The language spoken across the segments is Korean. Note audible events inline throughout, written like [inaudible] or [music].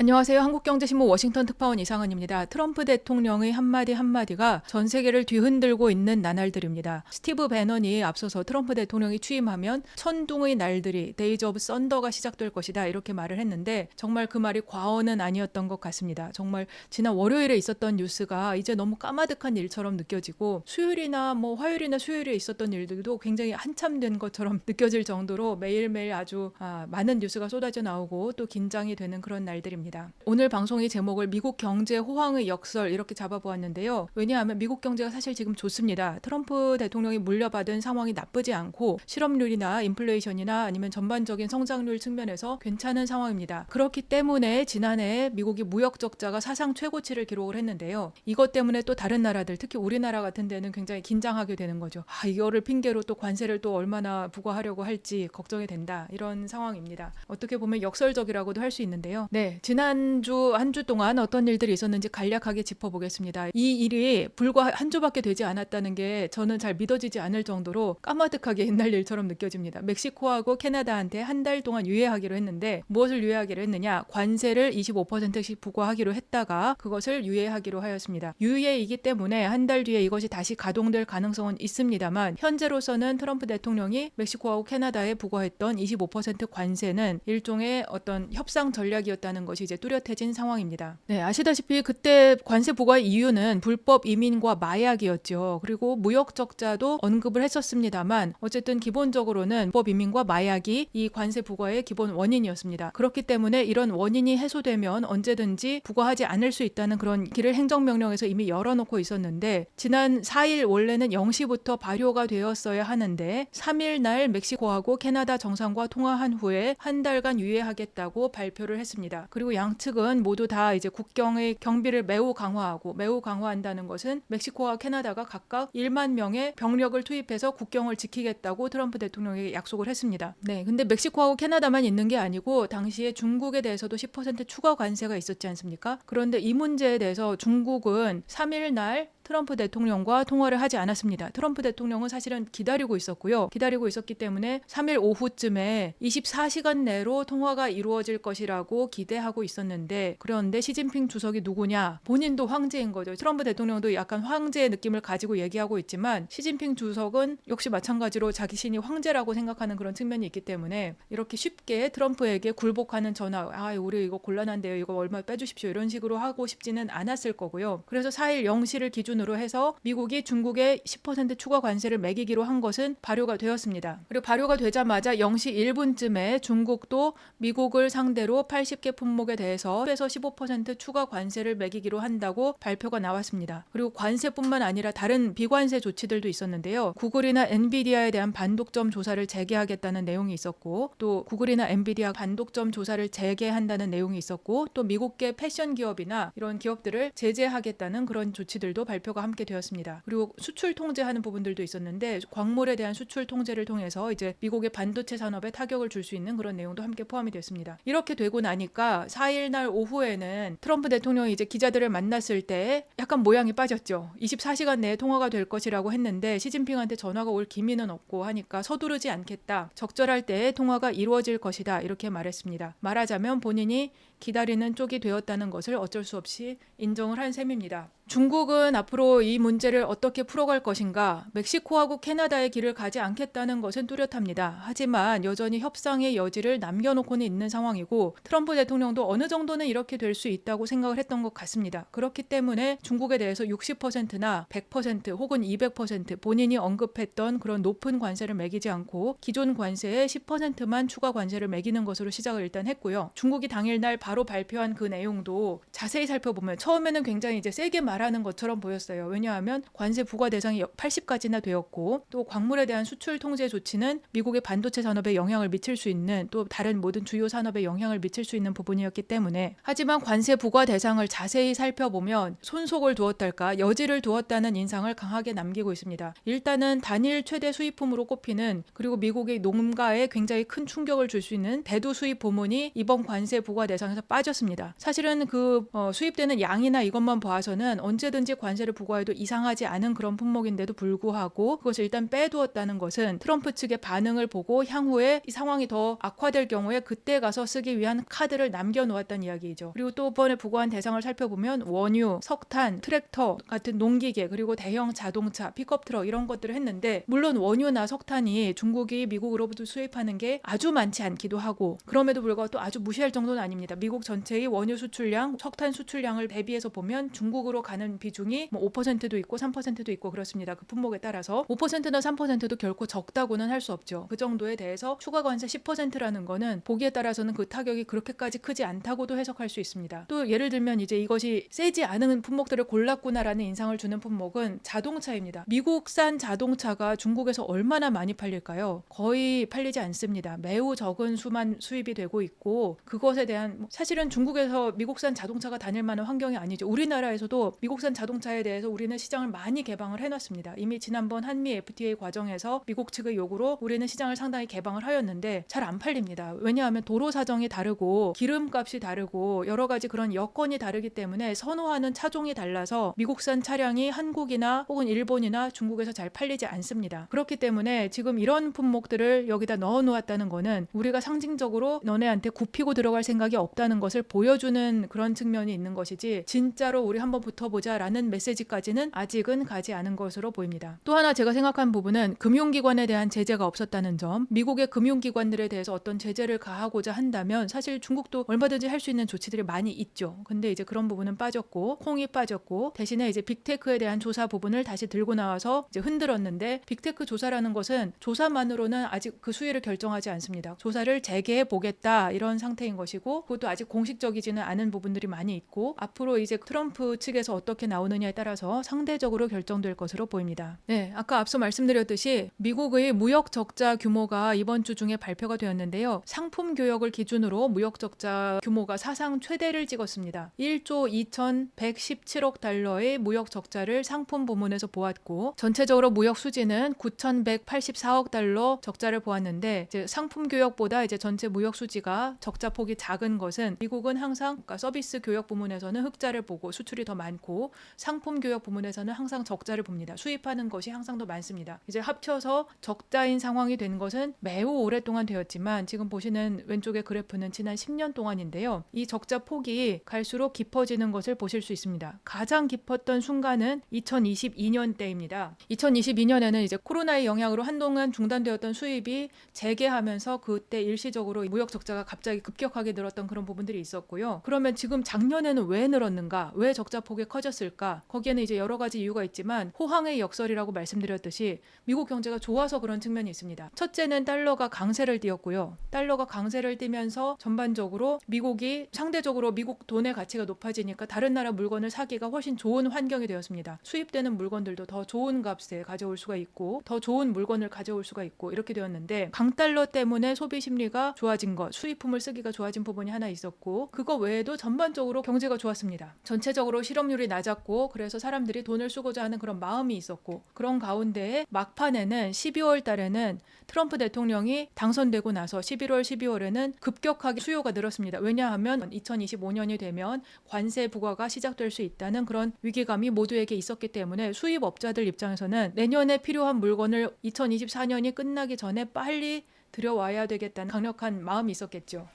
안녕하세요. 한국경제신문 워싱턴 특파원 이상은입니다. 트럼프 대통령의 한마디 한마디가 전 세계를 뒤흔들고 있는 나날들입니다. 스티브 배넌이 앞서서 트럼프 대통령이 취임하면 천둥의 날들이 데이즈 오브 썬더가 시작될 것이다 이렇게 말을 했는데 정말 그 말이 과언은 아니었던 것 같습니다. 정말 지난 월요일에 있었던 뉴스가 이제 너무 까마득한 일처럼 느껴지고 수요일이나 뭐 화요일이나 수요일에 있었던 일들도 굉장히 한참 된 것처럼 [laughs] 느껴질 정도로 매일매일 아주 아, 많은 뉴스가 쏟아져 나오고 또 긴장이 되는 그런 날들입니다. 오늘 방송의 제목을 미국 경제 호황의 역설 이렇게 잡아보았는데요. 왜냐하면 미국 경제가 사실 지금 좋습니다. 트럼프 대통령이 물려받은 상황이 나쁘지 않고 실업률이나 인플레이션이나 아니면 전반적인 성장률 측면에서 괜찮은 상황입니다. 그렇기 때문에 지난해 미국이 무역 적자가 사상 최고치를 기록을 했는데요. 이것 때문에 또 다른 나라들, 특히 우리나라 같은 데는 굉장히 긴장하게 되는 거죠. 아, 이거를 핑계로 또 관세를 또 얼마나 부과하려고 할지 걱정이 된다. 이런 상황입니다. 어떻게 보면 역설적이라고도 할 수 있는데요. 네, 지난 주 한 주 동안 어떤 일들이 있었는지 간략하게 짚어보겠습니다. 이 일이 불과 한 주밖에 되지 않았다는 게 저는 잘 믿어지지 않을 정도로 까마득하게 옛날 일처럼 느껴집니다. 멕시코하고 캐나다한테 한 달 동안 유예하기로 했는데 무엇을 유예하기로 했느냐? 관세를 25%씩 부과하기로 했다가 그것을 유예하기로 하였습니다. 유예이기 때문에 한 달 뒤에 이것이 다시 가동될 가능성은 있습니다만 현재로서는 트럼프 대통령이 멕시코하고 캐나다에 부과했던 25% 관세는 일종의 어떤 협상 전략이었다는 것이 이제 뚜렷해진 상황입니다. 네, 아시다시피 그때 관세 부과의 이유는 불법 이민과 마약이었죠. 그리고 무역 적자도 언급을 했었습니다만 어쨌든 기본적으로는 불법 이민과 마약이 이 관세 부과의 기본 원인이었습니다. 그렇기 때문에 이런 원인이 해소되면 언제든지 부과하지 않을 수 있다는 그런 길을 행정명령에서 이미 열어놓고 있었는데 지난 4일 원래는 0시부터 발효가 되었어야 하는데 3일 날 멕시코하고 캐나다 정상과 통화한 후에 한 달간 유예하겠다고 발표를 했습니다. 그리고 양측은 모두 다 이제 국경의 경비를 매우 강화하고 매우 강화한다는 것은 멕시코와 캐나다가 각각 1만 명의 병력을 투입해서 국경을 지키겠다고 트럼프 대통령에게 약속을 했습니다. 네, 근데 멕시코하고 캐나다만 있는 게 아니고 당시에 중국에 대해서도 10% 추가 관세가 있었지 않습니까? 그런데 이 문제에 대해서 중국은 3일 날 트럼프 대통령과 통화를 하지 않았습니다. 트럼프 대통령은 사실은 기다리고 있었고요. 기다리고 있었기 때문에 3일 오후쯤에 24시간 내로 통화가 이루어질 것이라고 기대하고 있었는데 그런데 시진핑 주석이 누구냐? 본인도 황제인 거죠. 트럼프 대통령도 약간 황제의 느낌을 가지고 얘기하고 있지만 시진핑 주석은 역시 마찬가지로 자신이 황제라고 생각하는 그런 측면이 있기 때문에 이렇게 쉽게 트럼프에게 굴복하는 전화, 아, 우리 이거 곤란한데요. 이거 얼마 빼주십시오. 이런 식으로 하고 싶지는 않았을 거고요. 그래서 4일 0시를 기준으로 기준으로 해서 미국이 중국에 10% 추가 관세를 매기기로 한 것은 발효가 되었습니다. 그리고 발효가 되자마자 0시 1분쯤에 중국도 미국을 상대로 80개 품목에 대해서 10에서 15% 추가 관세를 매기기로 한다고 발표가 나왔습니다. 그리고 관세뿐만 아니라 다른 비관세 조치들도 있었는데요. 구글이나 엔비디아에 대한 반독점 조사를 재개하겠다는 내용이 있었고 또 구글이나 엔비디아 반독점 조사를 재개한다는 내용이 있었고 또 미국계 패션 기업이나 이런 기업들을 제재하겠다는 그런 조치들도 발표 발표가 함께 되었습니다. 그리고 수출 통제하는 부분들도 있었는데 광물에 대한 수출 통제를 통해서 이제 미국의 반도체 산업에 타격을 줄 수 있는 그런 내용도 함께 포함이 됐습니다. 이렇게 되고 나니까 4일 날 오후에는 트럼프 대통령이 이제 기자들을 만났을 때 약간 모양이 빠졌죠. 24시간 내에 통화가 될 것이라고 했는데 시진핑한테 전화가 올 기미는 없고 하니까 서두르지 않겠다. 적절할 때에 통화가 이루어질 것이다. 이렇게 말했습니다. 말하자면 본인이 기다리는 쪽이 되었다는 것을 어쩔 수 없이 인정을 한 셈입니다. 중국은 앞으로 이 문제를 어떻게 풀어갈 것인가, 멕시코하고 캐나다의 길을 가지 않겠다는 것은 뚜렷합니다. 하지만 여전히 협상의 여지를 남겨놓고는 있는 상황이고, 트럼프 대통령도 어느 정도는 이렇게 될 수 있다고 생각을 했던 것 같습니다. 그렇기 때문에 중국에 대해서 60%나 100% 혹은 200% 본인이 언급했던 그런 높은 관세를 매기지 않고 기존 관세의 10%만 추가 관세를 매기는 것으로 시작을 일단 했고요. 중국이 당일날 바로 발표한 그 내용도 자세히 살펴보면 처음에는 굉장히 이제 세게 말하는 것처럼 보였어요. 왜냐하면 관세 부과 대상이 80까지나 되었고 또 광물에 대한 수출 통제 조치는 미국의 반도체 산업에 영향을 미칠 수 있는 또 다른 모든 주요 산업에 영향을 미칠 수 있는 부분이었기 때문에 하지만 관세 부과 대상을 자세히 살펴보면 손속을 두었달까 여지를 두었다는 인상을 강하게 남기고 있습니다. 일단은 단일 최대 수입품으로 꼽히는 그리고 미국의 농가에 굉장히 큰 충격을 줄 수 있는 대두 수입 부문이 이번 관세 부과 대상에서 빠졌습니다. 사실은 그 어, 수입되는 양이나 이것만 봐서는 언제든지 관세를 부과해도 이상하지 않은 그런 품목인데도 불구하고 그것을 일단 빼두었다는 것은 트럼프 측의 반응을 보고 향후에 이 상황이 더 악화될 경우에 그때 가서 쓰기 위한 카드를 남겨놓았다는 이야기이죠. 그리고 또 이번에 부과한 대상을 살펴보면 원유, 석탄, 트랙터 같은 농기계 그리고 대형 자동차, 픽업 트럭 이런 것들을 했는데 물론 원유나 석탄이 중국이 미국으로부터 수입하는 게 아주 많지 않기도 하고 그럼에도 불구하고 또 아주 무시할 정도는 아닙니다. 미국 전체의 원유 수출량, 석탄 수출량을 대비해서 보면 중국으로 가는 비중이 뭐 5%도 있고 3%도 있고 그렇습니다. 그 품목에 따라서 5%나 3%도 결코 적다고는 할 수 없죠. 그 정도에 대해서 추가 관세 10%라는 거는 보기에 따라서는 그 타격이 그렇게까지 크지 않다고도 해석할 수 있습니다. 또 예를 들면 이제 이것이 세지 않은 품목들을 골랐구나라는 인상을 주는 품목은 자동차입니다. 미국산 자동차가 중국에서 얼마나 많이 팔릴까요? 거의 팔리지 않습니다. 매우 적은 수만 수입이 되고 있고 그것에 대한 뭐 사실은 중국에서 미국산 자동차가 다닐 만한 환경이 아니죠. 우리나라에서도 미국산 자동차에 대해서 우리는 시장을 많이 개방을 해놨습니다. 이미 지난번 한미 FTA 과정에서 미국 측의 요구로 우리는 시장을 상당히 개방을 하였는데 잘 안 팔립니다. 왜냐하면 도로 사정이 다르고 기름값이 다르고 여러 가지 그런 여건이 다르기 때문에 선호하는 차종이 달라서 미국산 차량이 한국이나 혹은 일본이나 중국에서 잘 팔리지 않습니다. 그렇기 때문에 지금 이런 품목들을 여기다 넣어 놓았다는 거는 우리가 상징적으로 너네한테 굽히고 들어갈 생각이 없다 는 것을 보여주는 그런 측면이 있는 것이지 진짜로 우리 한번 붙어보자라는 메시지까지는 아직은 가지 않은 것으로 보입니다. 또 하나 제가 생각한 부분은 금융기관에 대한 제재가 없었다는 점, 미국의 금융기관들에 대해서 어떤 제재를 가하고자 한다면 사실 중국도 얼마든지 할 수 있는 조치들이 많이 있죠. 근데 이제 그런 부분은 빠졌고 콩이 빠졌고 대신에 이제 빅테크에 대한 조사 부분을 다시 들고 나와서 이제 흔들었는데 빅테크 조사라는 것은 조사만으로는 아직 그 수위를 결정하지 않습니다. 조사를 재개해 보겠다 이런 상태인 것이고 그것도 아직 공식적이지는 않은 부분들이 많이 있고 앞으로 이제 트럼프 측에서 어떻게 나오느냐에 따라서 상대적으로 결정될 것으로 보입니다. 네, 아까 앞서 말씀드렸듯이 미국의 무역 적자 규모가 이번 주 중에 발표가 되었는데요. 상품 교역을 기준으로 무역 적자 규모가 사상 최대를 찍었습니다. 1조 2,117억 달러의 무역 적자를 상품 부문에서 보았고 전체적으로 무역 수지는 9,184억 달러 적자를 보았는데 이제 상품 교역보다 이제 전체 무역 수지가 적자 폭이 작은 것은 미국은 항상 그러니까 서비스 교역 부문에서는 흑자를 보고 수출이 더 많고 상품 교역 부문에서는 항상 적자를 봅니다. 수입하는 것이 항상 더 많습니다. 이제 합쳐서 적자인 상황이 된 것은 매우 오랫동안 되었지만 지금 보시는 왼쪽의 그래프는 지난 10년 동안인데요. 이 적자 폭이 갈수록 깊어지는 것을 보실 수 있습니다. 가장 깊었던 순간은 2022년 때입니다. 2022년에는 이제 코로나의 영향으로 한동안 중단되었던 수입이 재개하면서 그때 일시적으로 무역 적자가 갑자기 급격하게 늘었던 그런 부분들이 있었고요. 그러면 지금 작년에는 왜 늘었는가? 왜 적자 폭이 커졌을까? 거기에는 이제 여러 가지 이유가 있지만 호황의 역설이라고 말씀드렸듯이 미국 경제가 좋아서 그런 측면이 있습니다. 첫째는 달러가 강세를 띄었고요. 달러가 강세를 띄면서 전반적으로 미국이 상대적으로 미국 돈의 가치가 높아지니까 다른 나라 물건을 사기가 훨씬 좋은 환경이 되었습니다. 수입되는 물건들도 더 좋은 값에 가져올 수가 있고 더 좋은 물건을 가져올 수가 있고 이렇게 되었는데 강달러 때문에 소비 심리가 좋아진 것, 수입품을 쓰기가 좋아진 부분이 하나 있 었고 그거 외에도 전반적으로 경제가 좋았습니다. 전체적으로 실업률이 낮았고 그래서 사람들이 돈을 쓰고자 하는 그런 마음이 있었고 그런 가운데에 막판에는 12월 달에는 트럼프 대통령이 당선되고 나서 11월, 12월에는 급격하게 수요가 늘었습니다. 왜냐하면 2025년이 되면 관세 부과가 시작될 수 있다는 그런 위기감이 모두에게 있었기 때문에 수입업자들 입장에서는 내년에 필요한 물건을 2024년이 끝나기 전에 빨리 들여와야 되겠다는 강력한 마음이 있었겠죠.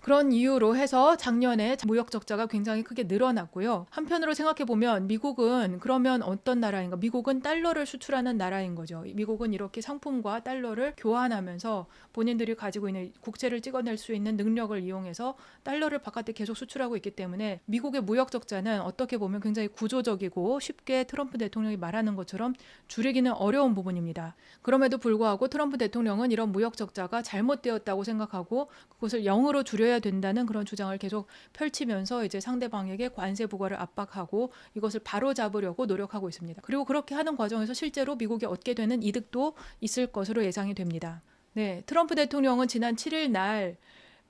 그런 이유로 해서 작년에 무역 적자가 굉장히 크게 늘어났고요. 한편으로 생각해 보면 미국은 그러면 어떤 나라인가? 미국은 달러를 수출하는 나라인 거죠. 미국은 이렇게 상품과 달러를 교환하면서 본인들이 가지고 있는 국채를 찍어낼 수 있는 능력을 이용해서 달러를 바깥에 계속 수출하고 있기 때문에 미국의 무역 적자는 어떻게 보면 굉장히 구조적이고 쉽게 트럼프 대통령이 말하는 것처럼 줄이기는 어려운 부분입니다. 그럼에도 불구하고 트럼프 대통령은 이런 무역 적자가 잘못되었다고 생각하고 그것을 0으로 줄여 야 된다는 그런 주장을 계속 펼치면서 이제 상대방에게 관세 부과를 압박하고 이것을 바로 잡으려고 노력하고 있습니다. 그리고 그렇게 하는 과정에서 실제로 미국이 얻게 되는 이득도 있을 것으로 예상이 됩니다. 네, 트럼프 대통령은 지난 7일 날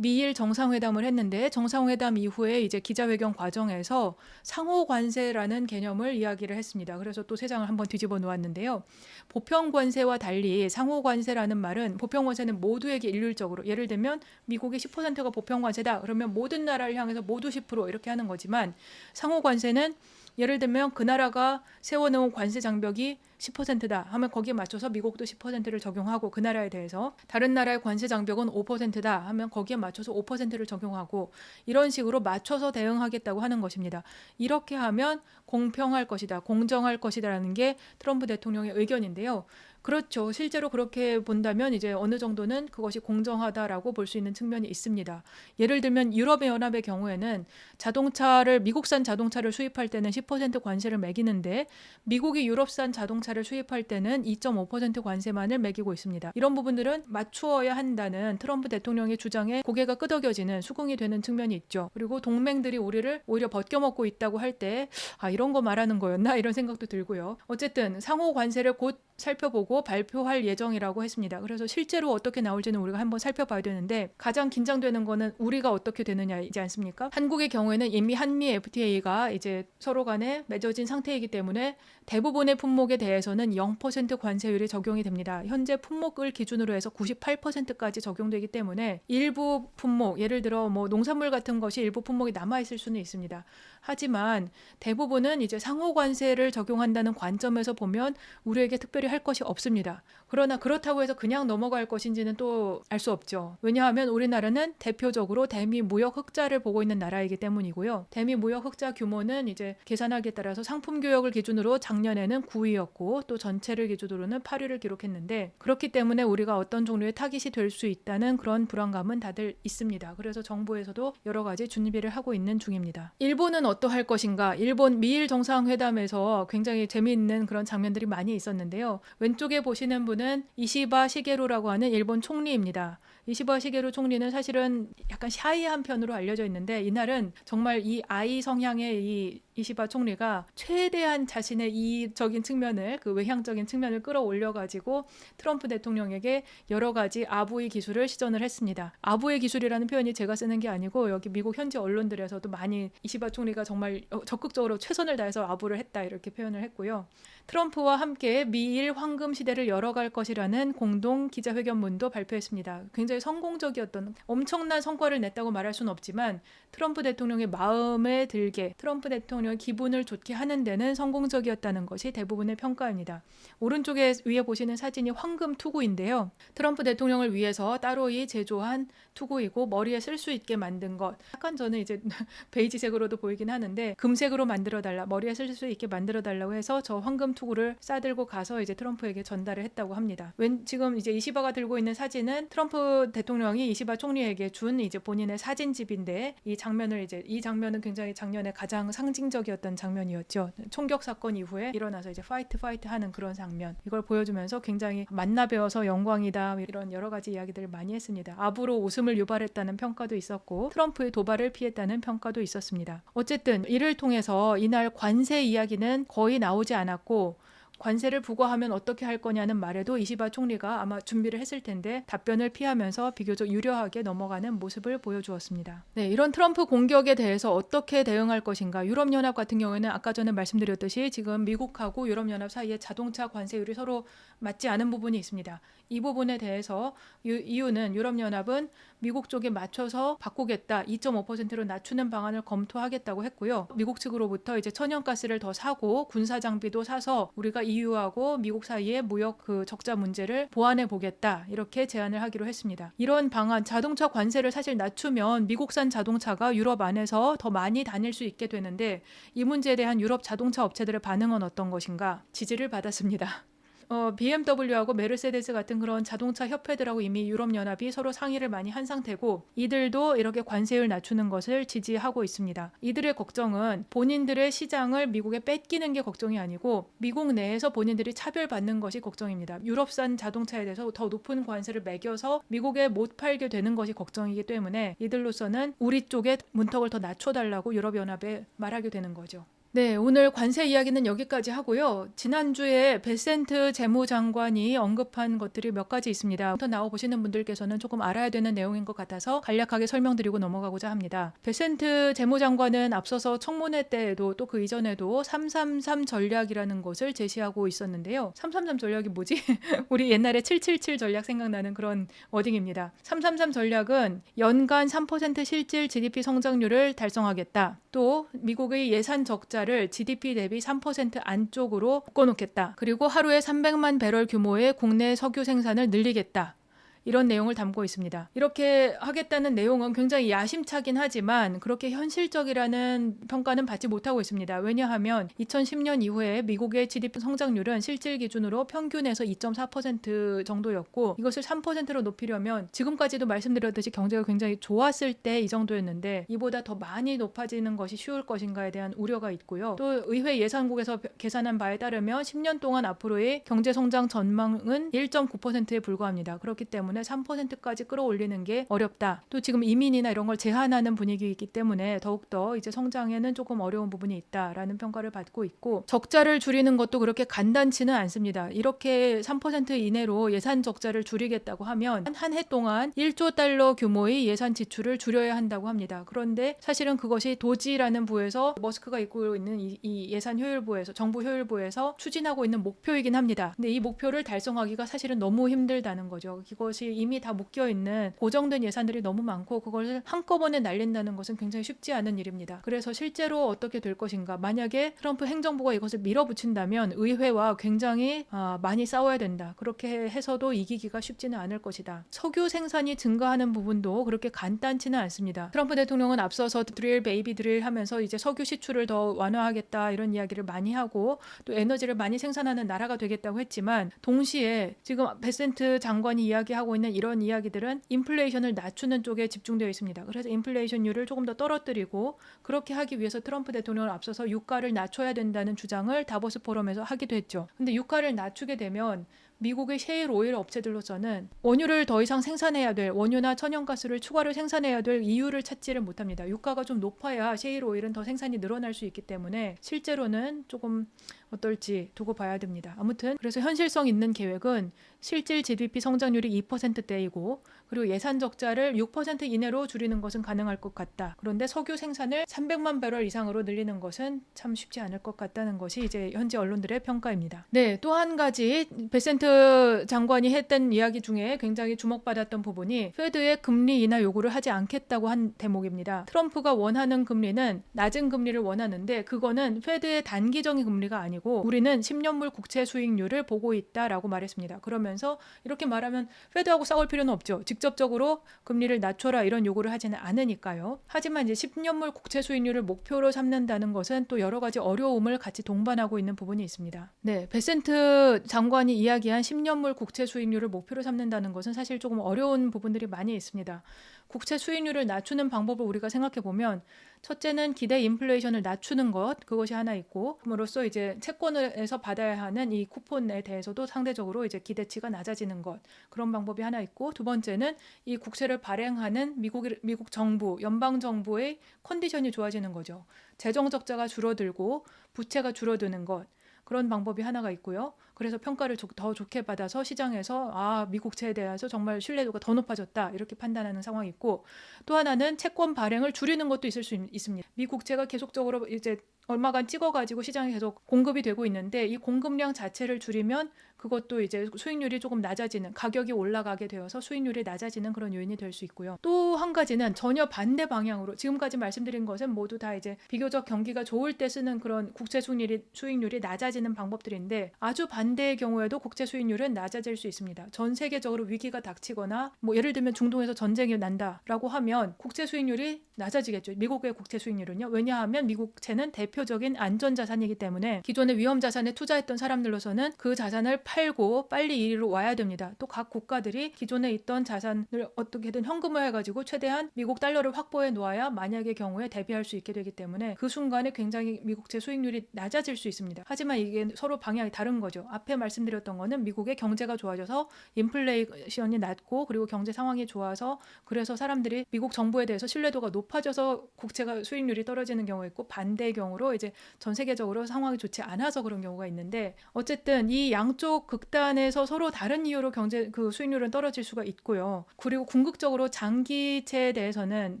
미일 정상회담을 했는데 정상회담 이후에 이제 기자회견 과정에서 상호 관세라는 개념을 이야기를 했습니다. 그래서 또 세상을 한번 뒤집어 놓았는데요. 보편 관세와 달리 상호 관세라는 말은 보편 관세는 모두에게 일률적으로 예를 들면 미국이 10%가 보편 관세다. 그러면 모든 나라를 향해서 모두 10% 이렇게 하는 거지만 상호 관세는 예를 들면 그 나라가 세워놓은 관세 장벽이 10%다 하면 거기에 맞춰서 미국도 10%를 적용하고 그 나라에 대해서 다른 나라의 관세 장벽은 5%다 하면 거기에 맞춰서 5%를 적용하고 이런 식으로 맞춰서 대응하겠다고 하는 것입니다. 이렇게 하면 공평할 것이다, 공정할 것이다라는 게 트럼프 대통령의 의견인데요. 그렇죠. 실제로 그렇게 본다면 이제 어느 정도는 그것이 공정하다라고 볼 수 있는 측면이 있습니다. 예를 들면 유럽연합의 경우에는 자동차를 미국산 자동차를 수입할 때는 10% 관세를 매기는데 미국이 유럽산 자동차를 수입할 때는 2.5% 관세만을 매기고 있습니다. 이런 부분들은 맞추어야 한다는 트럼프 대통령의 주장에 고개가 끄덕여지는 수긍이 되는 측면이 있죠. 그리고 동맹들이 우리를 오히려 벗겨먹고 있다고 할 때 아 이런 거 말하는 거였나 이런 생각도 들고요. 어쨌든 상호 관세를 곧 살펴보고 발표할 예정이라고 했습니다. 그래서 실제로 어떻게 나올지는 우리가 한번 살펴봐야 되는데 가장 긴장되는 거는 우리가 어떻게 되느냐이지 않습니까? 한국의 경우에는 이미 한미 FTA가 이제 서로 간에 맺어진 상태이기 때문에 대부분의 품목에 대해서는 0% 관세율이 적용이 됩니다. 현재 품목을 기준으로 해서 98%까지 적용되기 때문에 일부 품목, 예를 들어 뭐 농산물 같은 것이 일부 품목이 남아 있을 수는 있습니다. 하지만 대부분은 이제 상호 관세를 적용한다는 관점에서 보면 우리에게 특별히 할 것이 없 습니다. 그러나 그렇다고 해서 그냥 넘어갈 것인지는 또 알 수 없죠. 왜냐하면 우리나라는 대표적으로 대미 무역 흑자를 보고 있는 나라이기 때문이고요. 대미 무역 흑자 규모는 이제 계산하기에 따라서 상품 교역을 기준으로 작년에는 9위였고 또 전체를 기준으로는 8위를 기록했는데 그렇기 때문에 우리가 어떤 종류의 타깃이 될 수 있다는 그런 불안감은 다들 있습니다. 그래서 정부에서도 여러 가지 준비를 하고 있는 중입니다. 일본은 어떠할 것인가? 일본 미일 정상회담에서 굉장히 재미있는 그런 장면들이 많이 있었는데요. 왼쪽에 보시는 분은 이시바 시게루라고 하는 일본 총리입니다. 이시바 시게루 총리는 사실은 약간 샤이한 편으로 알려져 있는데 이날은 정말 이 아이 성향의 이 이시바 총리가 최대한 자신의 이적인 측면을 그 외향적인 측면을 끌어올려 가지고 트럼프 대통령에게 여러 가지 아부의 기술을 시전을 했습니다. 아부의 기술이라는 표현이 제가 쓰는 게 아니고 여기 미국 현지 언론들에서도 많이 이시바 총리가 정말 어, 적극적으로 최선을 다해서 아부를 했다 이렇게 표현을 했고요. 트럼프와 함께 미일 황금 시대를 열어갈 것이라는 공동 기자회견문도 발표했습니다. 굉장히 성공적이었던 엄청난 성과를 냈다고 말할 수는 없지만 트럼프 대통령의 마음에 들게 트럼프 대통령 의 기분을 좋게 하는 데는 성공적이었다는 것이 대부분의 평가입니다. 오른쪽에 위에 보시는 사진이 황금 투구인데요. 트럼프 대통령을 위해서 따로 이 제조한 투구이고 머리에 쓸 수 있게 만든 것. 약간 저는 이제 [laughs] 베이지색으로도 보이긴 하는데 금색으로 만들어 달라 머리에 쓸 수 있게 만들어 달라고 해서 저 황금 투구를 싸들고 가서 이제 트럼프에게 전달을 했다고 합니다. 웬 지금 이제 이시바가 들고 있는 사진은 트럼프 대통령이 이시바 총리에게 준 이제 본인의 사진집인데 이 장면을 이제 이 장면은 굉장히 작년에 가장 상징적 이었던 장면이었죠. 총격 사건 이후에 일어나서 이제 파이트 파이트 하는 그런 장면. 이걸 보여주면서 굉장히 만나 배워서 영광이다 이런 여러 가지 이야기들을 많이 했습니다. 아부로 웃음을 유발했다는 평가도 있었고 트럼프의 도발을 피했다는 평가도 있었습니다. 어쨌든 이를 통해서 이날 관세 이야기는 거의 나오지 않았고 관세를 부과하면 어떻게 할 거냐는 말에도 이시바 총리가 아마 준비를 했을 텐데 답변을 피하면서 비교적 유려하게 넘어가는 모습을 보여주었습니다. 네, 이런 트럼프 공격에 대해서 어떻게 대응할 것인가? 유럽연합 같은 경우에는 아까 전에 말씀드렸듯이 지금 미국하고 유럽연합 사이에 자동차 관세율이 서로 맞지 않은 부분이 있습니다. 이 부분에 대해서 유, 이유는 유럽연합은 미국 쪽에 맞춰서 바꾸겠다, 2.5%로 낮추는 방안을 검토하겠다고 했고요. 미국 측으로부터 이제 천연가스를 더 사고 군사 장비도 사서 우리가 EU하고 미국 사이의 무역 그 적자 문제를 보완해 보겠다 이렇게 제안을 하기로 했습니다. 이런 방안, 자동차 관세를 사실 낮추면 미국산 자동차가 유럽 안에서 더 많이 다닐 수 있게 되는데 이 문제에 대한 유럽 자동차 업체들의 반응은 어떤 것인가? 지지를 받았습니다. 어, BMW하고 메르세데스 같은 그런 자동차 협회들하고 이미 유럽연합이 서로 상의를 많이 한 상태고 이들도 이렇게 관세율 낮추는 것을 지지하고 있습니다. 이들의 걱정은 본인들의 시장을 미국에 뺏기는 게 걱정이 아니고 미국 내에서 본인들이 차별받는 것이 걱정입니다. 유럽산 자동차에 대해서 더 높은 관세를 매겨서 미국에 못 팔게 되는 것이 걱정이기 때문에 이들로서는 우리 쪽에 문턱을 더 낮춰달라고 유럽연합에 말하게 되는 거죠. 네, 오늘 관세 이야기는 여기까지 하고요. 지난주에 베센트 재무장관이 언급한 것들이 몇 가지 있습니다. 더 나와 보시는 분들께서는 조금 알아야 되는 내용인 것 같아서 간략하게 설명드리고 넘어가고자 합니다. 베센트 재무장관은 앞서서 청문회 때에도 또 그 이전에도 333 전략이라는 것을 제시하고 있었는데요. 333 전략이 뭐지? [laughs] 우리 옛날에 777 전략 생각나는 그런 워딩입니다. 333 전략은 연간 3% 실질 GDP 성장률을 달성하겠다. 또 미국의 예산 적자 적자를 GDP 대비 3% 안쪽으로 묶어놓겠다. 그리고 하루에 300만 배럴 규모의 국내 석유 생산을 늘리겠다. 이런 내용을 담고 있습니다. 이렇게 하겠다는 내용은 굉장히 야심차긴 하지만 그렇게 현실적이라는 평가는 받지 못하고 있습니다. 왜냐하면 2010년 이후에 미국의 GDP 성장률은 실질 기준으로 평균에서 2.4% 정도였고 이것을 3%로 높이려면 지금까지도 말씀드렸듯이 경제가 굉장히 좋았을 때 이 정도였는데 이보다 더 많이 높아지는 것이 쉬울 것인가에 대한 우려가 있고요. 또 의회 예산국에서 계산한 바에 따르면 10년 동안 앞으로의 경제 성장 전망은 1.9%에 불과합니다. 그렇기 때문에 3%까지 끌어올리는 게 어렵다. 또 지금 이민이나 이런 걸 제한하는 분위기이기 때문에 더욱더 이제 성장에는 조금 어려운 부분이 있다라는 평가를 받고 있고 적자를 줄이는 것도 그렇게 간단치는 않습니다. 이렇게 3% 이내로 예산 적자를 줄이겠다고 하면 한 해 동안 1조 달러 규모의 예산 지출을 줄여야 한다고 합니다. 그런데 사실은 그것이 도지라는 부에서 머스크가 이끌고 있는 이, 이 예산 효율부에서 정부 효율부에서 추진하고 있는 목표이긴 합니다. 근데 이 목표를 달성하기가 사실은 너무 힘들다는 거죠. 이것 이 이미 다 묶여 있는 고정된 예산들이 너무 많고 그걸 한꺼번에 날린다는 것은 굉장히 쉽지 않은 일입니다. 그래서 실제로 어떻게 될 것인가? 만약에 트럼프 행정부가 이것을 밀어붙인다면 의회와 굉장히 아, 많이 싸워야 된다. 그렇게 해서도 이기기가 쉽지는 않을 것이다. 석유 생산이 증가하는 부분도 그렇게 간단치는 않습니다. 트럼프 대통령은 앞서서 드릴 베이비 드릴 하면서 이제 석유 시출을 더 완화하겠다 이런 이야기를 많이 하고 또 에너지를 많이 생산하는 나라가 되겠다고 했지만 동시에 지금 베센트 장관이 이야기하고 있는 이런 이야기들은 인플레이션을 낮추는 쪽에 집중되어 있습니다. 그래서 인플레이션율을 조금 더 떨어뜨리고 그렇게 하기 위해서 트럼프 대통령을 앞서서 유가를 낮춰야 된다는 주장을 다보스 포럼에서 하기도 했죠. 근데 유가를 낮추게 되면 미국의 셰일 오일 업체들로서는 원유를 더 이상 생산해야 될 원유나 천연가스를 추가로 생산해야 될 이유를 찾지를 못합니다. 유가가 좀 높아야 셰일 오일은 더 생산이 늘어날 수 있기 때문에 실제로는 조금 어떨지 두고 봐야 됩니다. 아무튼 그래서 현실성 있는 계획은 실질 GDP 성장률이 2%대이고 그리고 예산 적자를 6% 이내로 줄이는 것은 가능할 것 같다. 그런데 석유 생산을 300만 배럴 이상으로 늘리는 것은 참 쉽지 않을 것 같다는 것이 이제 현지 언론들의 평가입니다. 네, 또 한 가지 베센트 장관이 했던 이야기 중에 굉장히 주목받았던 부분이 페드의 금리 인하 요구를 하지 않겠다고 한 대목입니다. 트럼프가 원하는 금리는 낮은 금리를 원하는데 그거는 페드의 단기적인 금리가 아니고 우리는 10년물 국채 수익률을 보고 있다라고 말했습니다. 그러면 서 이렇게 말하면 페드하고 싸울 필요는 없죠. 직접적으로 금리를 낮춰라 이런 요구를 하지는 않으니까요. 하지만 이제 10년물 국채 수익률을 목표로 삼는다는 것은 또 여러 가지 어려움을 같이 동반하고 있는 부분이 있습니다. 네, 베센트 장관이 이야기한 10년물 국채 수익률을 목표로 삼는다는 것은 사실 조금 어려운 부분들이 많이 있습니다. 국채 수익률을 낮추는 방법을 우리가 생각해 보면 첫째는 기대 인플레이션을 낮추는 것 그것이 하나 있고 그로써 이제 채권에서 받아야 하는 이 쿠폰에 대해서도 상대적으로 이제 기대치가 낮아지는 것 그런 방법이 하나 있고 두 번째는 이 국채를 발행하는 미국 미국 정부 연방 정부의 컨디션이 좋아지는 거죠. 재정 적자가 줄어들고 부채가 줄어드는 것 그런 방법이 하나가 있고요. 그래서 평가를 더 좋게 받아서 시장에서 아 미국채에 대해서 정말 신뢰도가 더 높아졌다 이렇게 판단하는 상황이 있고 또 하나는 채권 발행을 줄이는 것도 있을 수 있 습니다. 미국채가 계속적으로 이제 얼마간 찍어가지고 시장에 계속 공급이 되고 있는데 이 공급량 자체를 줄이면 그것도 이제 수익률이 조금 낮아지는 가격이 올라가게 되어서 수익률이 낮아지는 그런 요인이 될 수 있고요. 또 한 가지는 전혀 반대 방향으로 지금까지 말씀드린 것은 모두 다 이제 비교적 경기가 좋을 때 쓰는 그런 국채 수익률이 수익률이 낮아지는 방법들인데 아주 반 대의 경우에도 국채 수익률은 낮아질 수 있습니다. 전 세계적으로 위기가 닥치거나 뭐 예를 들면 중동에서 전쟁이 난다라고 하면 국채 수익률이 낮아지겠죠. 미국의 국채 수익률은요. 왜냐하면 미국채는 대표적인 안전 자산이기 때문에 기존의 위험 자산에 투자했던 사람들로서는 그 자산을 팔고 빨리 이리로 와야 됩니다. 또 각 국가들이 기존에 있던 자산을 어떻게든 현금화 해가지고 최대한 미국 달러를 확보해 놓아야 만약의 경우에 대비할 수 있게 되기 때문에 그 순간에 굉장히 미국채 수익률이 낮아질 수 있습니다. 하지만 이게 서로 방향이 다른 거죠. 앞에 말씀드렸던 거는 미국의 경제가 좋아져서 인플레이션이 낮고 그리고 경제 상황이 좋아서 그래서 사람들이 미국 정부에 대해서 신뢰도가 높 아져서 국채가 수익률이 떨어지는 경우가 있고 반대의 경우로 이제 전 세계적으로 상황이 좋지 않아서 그런 경우가 있는데 어쨌든 이 양쪽 극단에서 서로 다른 이유로 경제 그 수익률은 떨어질 수가 있고요. 그리고 궁극적으로 장기채에 대해서는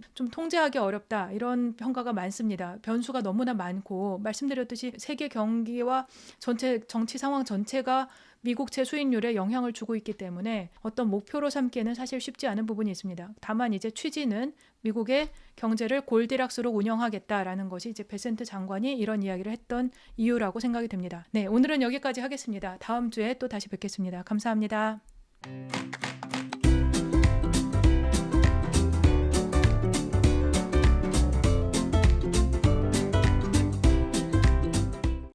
좀 통제하기 어렵다 이런 평가가 많습니다. 변수가 너무나 많고 말씀드렸듯이 세계 경기와 전체 정치 상황 전체 전체가 미국채 수익률에 영향을 주고 있기 때문에 어떤 목표로 삼기에는 사실 쉽지 않은 부분이 있습니다. 다만 이제 취지는 미국의 경제를 골디락스로 운영하겠다라는 것이 이제 베센트 장관이 이런 이야기를 했던 이유라고 생각이 됩니다. 네, 오늘은 여기까지 하겠습니다. 다음 주에 또 다시 뵙겠습니다. 감사합니다.